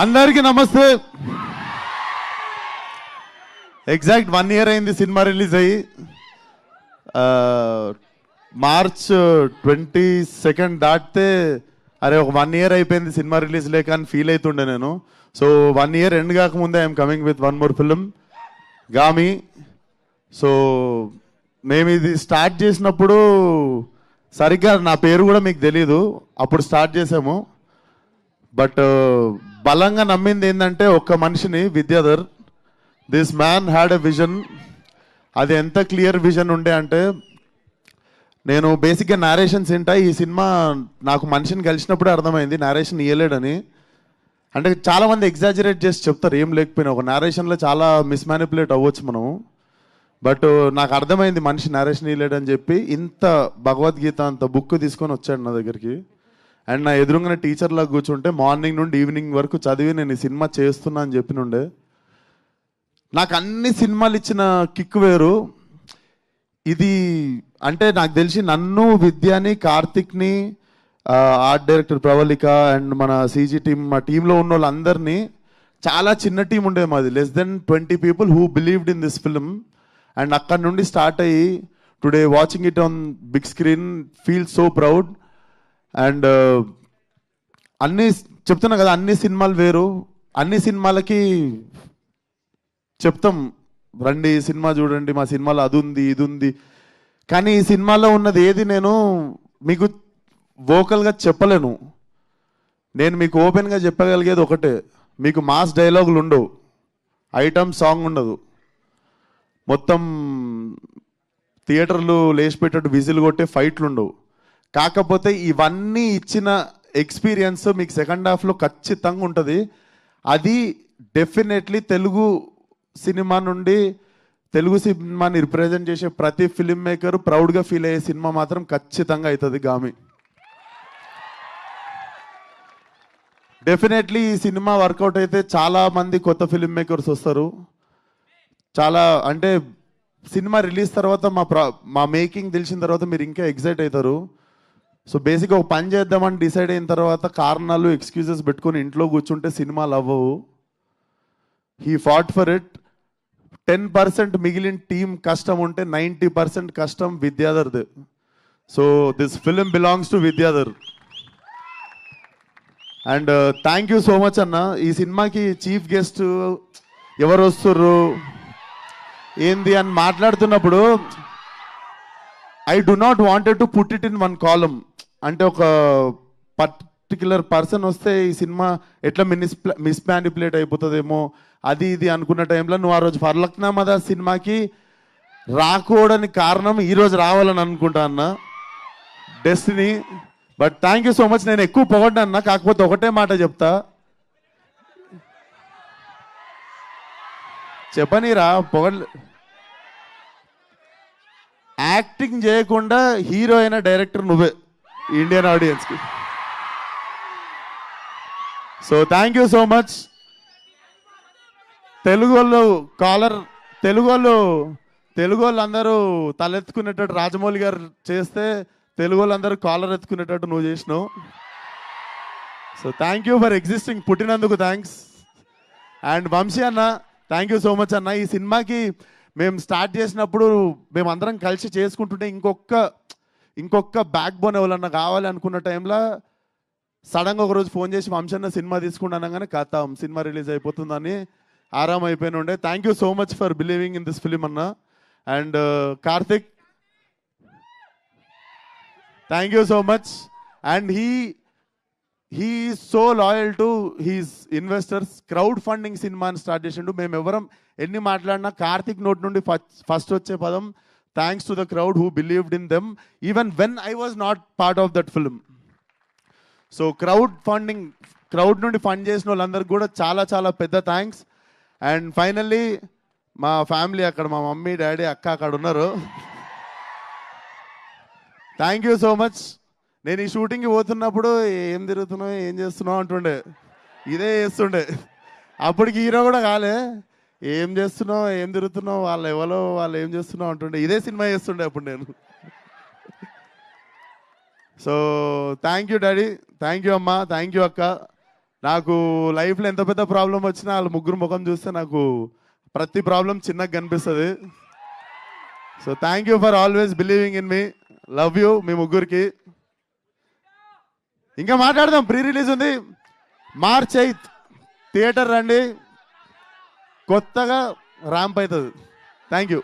అందరికీ నమస్తే. Exact one year అయింది సినిమా రిలీజ్ అయ్యి. మార్చ్ ట్వంటీ సెకండ్ దాటితే అరే ఒక వన్ ఇయర్ అయిపోయింది సినిమా రిలీజ్ లేక అని ఫీల్ అవుతుండే నేను. సో వన్ ఇయర్ ఎండ్ కాకముందే I'm coming with one more film Gaami so మేము ఇది స్టార్ట్ చేసినప్పుడు సరిగ్గా నా పేరు కూడా మీకు తెలీదు. అప్పుడు స్టార్ట్ చేసాము. బట్ బలంగా నమ్మింది ఏంటంటే ఒక్క మనిషిని Vidyadhar this man had a vision. అది ఎంత క్లియర్ విజన్ ఉండే అంటే నేను బేసిక్గా నారేషన్స్ ఏంటా ఈ సినిమా నాకు మనిషిని కలిసినప్పుడే అర్థమైంది నారేషన్ ఇయ్యలేడని. అంటే చాలామంది ఎగ్జాజరేట్ చేసి చెప్తారు ఏం లేకపోయినా. ఒక నారేషన్లో చాలా మిస్మానిపులేట్ అవ్వచ్చు మనము. బట్ నాకు అర్థమైంది మనిషి నరేష్ నీలేడని చెప్పి. ఇంత భగవద్గీత అంత బుక్ తీసుకొని వచ్చాడు నా దగ్గరికి. అండ్ నా ఎదురుగానే టీచర్లా కూర్చుంటే మార్నింగ్ నుండి ఈవినింగ్ వరకు చదివి నేను ఈ సినిమా చేస్తున్నా అని చెప్పినుండే. నాకు అన్ని సినిమాలు ఇచ్చిన కిక్ వేరు. ఇది అంటే నాకు తెలిసి నన్ను విద్యాని కార్తిక్ని ఆర్ట్ డైరెక్టర్ ప్రవళిక అండ్ మన సీజీ టీమ్ మా టీంలో ఉన్న వాళ్ళందరినీ చాలా చిన్న టీం ఉండేది మాది. Less than twenty people who believed in this film and అక్కడ నుండి స్టార్ట్ అయ్యి today watching it on big screen feel so proud and అన్ని చెప్తున్నా కదా అన్ని సినిమాలు వేరు. అన్ని సినిమాలకి చెప్తాం రండి ఈ సినిమా చూడండి మా సినిమాలో అది ఉంది ఇది ఉంది. కానీ ఈ సినిమాలో ఉన్నది ఏది నేను మీకు వోకల్గా చెప్పలేను. నేను మీకు ఓపెన్గా చెప్పగలిగేది ఒకటే. మీకు మాస్ డైలాగులు ఉండవు. ఐటమ్ సాంగ్ ఉండదు. మొత్తం థియేటర్లు లేచిపెట్టేట్టు విజిల్ కొట్టే ఫైట్లు ఉండవు. కాకపోతే ఇవన్నీ ఇచ్చిన ఎక్స్పీరియన్స్ మీకు సెకండ్ హాఫ్లో ఖచ్చితంగా ఉంటుంది. అది డెఫినెట్లీ తెలుగు సినిమా నుండి తెలుగు సినిమాని రిప్రజెంట్ చేసే ప్రతి ఫిల్మ్ మేకర్ ప్రౌడ్గా ఫీల్ అయ్యే సినిమా మాత్రం ఖచ్చితంగా అవుతుంది గామి. డెఫినెట్లీ ఈ సినిమా వర్కౌట్ అయితే చాలా మంది కొత్త ఫిల్మ్ మేకర్స్ వస్తారు. చాలా అంటే సినిమా రిలీజ్ తర్వాత మా ప్రా మా మేకింగ్ తెలిసిన తర్వాత మీరు ఇంకా ఎగ్జైట్ అవుతారు. సో బేసిక్గా ఒక పని చేద్దామని డిసైడ్ అయిన తర్వాత కారణాలు ఎక్స్క్యూజెస్ పెట్టుకొని ఇంట్లో కూర్చుంటే సినిమాలు అవ్వవు. He fought for it ten percent మిగిలిన టీం కష్టం ఉంటే నైంటీ పర్సెంట్ కష్టం విద్యాధర్ది. So this film belongs to Vidyadhar. And thank you so much అన్న. ఈ సినిమాకి చీఫ్ గెస్ట్ ఎవరు వస్తుర్రు? ఏంది అని మాట్లాడుతున్నప్పుడు I do not wanted to put it in one column అంటే ఒక పర్టికులర్ పర్సన్ వస్తే ఈ సినిమా ఎట్లా మిస్ మిస్ మ్యానిపులేట్ అయిపోతుందేమో అది ఇది అనుకున్న టైంలో నువ్వు ఆ రోజు ఫర్లక్నామద సినిమాకి రాకూడని కారణం ఈరోజు రావాలని అనుకుంటా అన్న. Destiny but thank you so much నేను ఎక్కువ పొగడ్డా అన్న. కాకపోతే ఒకటే మాట చెప్తా. చెప్పనీరా పొగడ్ యాక్టింగ్ చేయకుండా హీరో అయిన డైరెక్టర్ నువ్వే. ఇండియన్ ఆడియన్స్కి so thank you so much Telugu వాళ్ళు కాలర్ తెలుగు వాళ్ళు తెలుగు వాళ్ళు అందరూ తలెత్తుకునేటట్టు రాజమౌళి గారు చేస్తే తెలుగు వాళ్ళందరూ కాలర్ ఎత్తుకునేటట్టు నువ్వు చేసినావు. So thank you for existing పుట్టినందుకు థ్యాంక్స్ అండ్ వంశీ అన్న థ్యాంక్ యూ సో మచ్ అన్న. ఈ సినిమాకి మేము స్టార్ట్ చేసినప్పుడు మేము అందరం కలిసి చేసుకుంటుంటే ఇంకొక ఇంకొక బ్యాక్ బోన్ ఎవరన్నా కావాలి అనుకున్న టైంలో సడన్గా ఒకరోజు ఫోన్ చేసి వంశన్న సినిమా తీసుకుంటాను కానీ సినిమా రిలీజ్ అయిపోతుందని ఆరామ్ అయిపోయిన ఉండే. Thank you so much for believing in this film అన్న. And uh, Karthik thank you so much and he he so loyal to his investors crowd funding సినిమాని స్టార్ట్ చేసిండు. మేము ఎవరం ఎన్ని మాట్లాడినా కార్తిక్ నోట్ నుండి ఫస్ట్ వచ్చే పదం thanks to the crowd who believed in them even when I was not part of that film so crowd funding crowd నుండి ఫండ్ చేసిన వాళ్ళందరికీ కూడా చాలా చాలా పెద్ద థ్యాంక్స్ అండ్ ఫైనల్లీ మా ఫ్యామిలీ అక్కడ మా మమ్మీ డాడీ అక్క అక్కడ ఉన్నారు. థ్యాంక్ యూ సో మచ్ నేను ఈ షూటింగ్కి పోతున్నప్పుడు ఏం తిరుగుతున్నావు ఏం చేస్తున్నావు అంటుండే. ఇదే చేస్తుండే. అప్పటికి హీరో కూడా కాలే. ఏం చేస్తున్నావు? ఏం తిరుగుతున్నావు? వాళ్ళు ఎవరో వాళ్ళు ఏం చేస్తున్నావు అంటుండే. ఇదే సినిమా చేస్తుండే అప్పుడు నేను. So thank you daddy thank you అమ్మా. థ్యాంక్ యూ అక్క. నాకు లైఫ్లో ఎంత పెద్ద ప్రాబ్లం వచ్చినా వాళ్ళ ముగ్గురు ముఖం చూస్తే నాకు ప్రతి ప్రాబ్లం చిన్నగా కనిపిస్తుంది. So thank you for always believing in me love you మీ ముగ్గురికి. ఇంకా మాట్లాడదాం. ప్రీ రిలీజ్ ఉంది. March eighth. థియేటర్ రండి. కొత్తగా ర్యాంప్ అవుతుంది. Thank you